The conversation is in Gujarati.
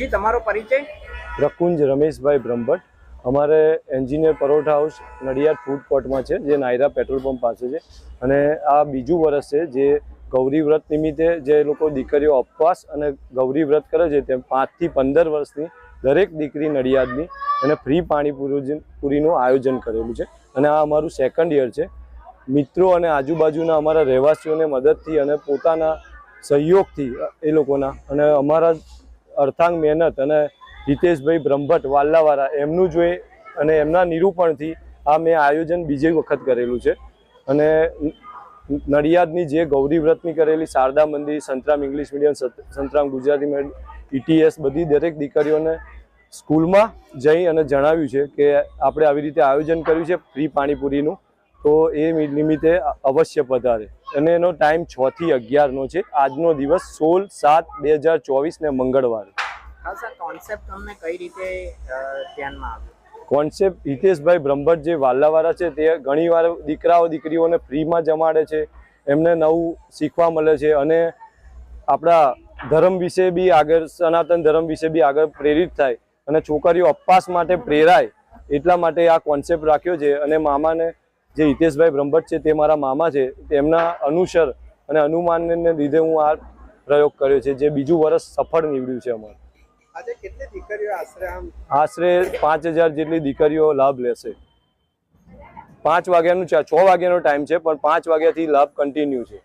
જી, તમારો પરિચય? રકુંજ રમેશભાઈ બ્રહ્મભટ્ટ. અમારે engineer paratha house Nadiad food કોર્ટમાં છે, જે નાયરા પેટ્રોલ પંપ પાસે છે. અને આ બીજું વર્ષ છે, જે ગૌરી વ્રત નિમિત્તે જે લોકો દીકરીઓ ઉપવાસ અને ગૌરી વ્રત કરે છે તે પાંચથી પંદર વર્ષની દરેક દીકરી નડિયાદની અને ફ્રી પાણી પૂરીનું આયોજન કરેલું છે. અને આ અમારું સેકન્ડ યર છે. મિત્રો અને આજુબાજુના અમારા રહેવાસીઓને મદદથી અને પોતાના સહયોગથી એ લોકોના અને અમારા અર્થાંગ મહેનત અને હિતેશભાઈ બ્રહ્મભટ્ટ વાલ્લાવાળા એમનું જોઈ અને એમના નિરૂપણથી આ મેં આયોજન બીજી વખત કરેલું છે. અને નડિયાદની જે ગૌરી વ્રતની કરેલી Sharada Mandir, Santram English medium Santram Gujarati medium ઇટીએસ બધી દરેક દીકરીઓને સ્કૂલમાં જઈ અને જણાવ્યું છે કે આપણે આવી રીતે આયોજન કર્યું છે, ફ્રી પાણીપુરીનું. તો એ નિમિત્તે અવશ્ય પધારે. અને એનો ટાઈમ છ થી અગિયારનો છે. આજનો દિવસ સોળ સાત બે હજાર ચોવીસ ને મંગળવારે કોન્સેપ્ટ તમને કઈ રીતે ધ્યાનમાં આવ્યો? કોન્સેપ્ટ હિતેશભાઈ બ્રહ્મભટ્ટ જે વાલ્લાવાળા છે તે ઘણીવાર દીકરાઓ દીકરીઓને ફ્રીમાં જમાડે છે. એમને નવું શીખવા મળે છે અને આપણા ધર્મ વિશે બી આગળ સનાતન ધર્મ વિશે બી આગળ પ્રેરિત થાય. અને છોકરીઓ અપવાસ માટે પ્રેરાય એટલા માટે આ કોન્સેપ્ટ રાખ્યો છે. અને મામાને જે હિતેશભાઈ બ્રહ્મભટ્ટ છે તે મારા મામા છે તેમના અનુસર અને અનુમાનને લીધે હું આ પ્રયોગ કર્યો છે જે બીજું વર્ષ સફળ નીવડ્યું છે અમારું. આશરે પાંચ હજાર જેટલી દીકરીઓ લાભ લેશે. પાંચ વાગ્યાનું છ વાગ્યાનો ટાઈમ છે પણ પાંચ વાગ્યાથી લાભ કન્ટિન્યુ છે.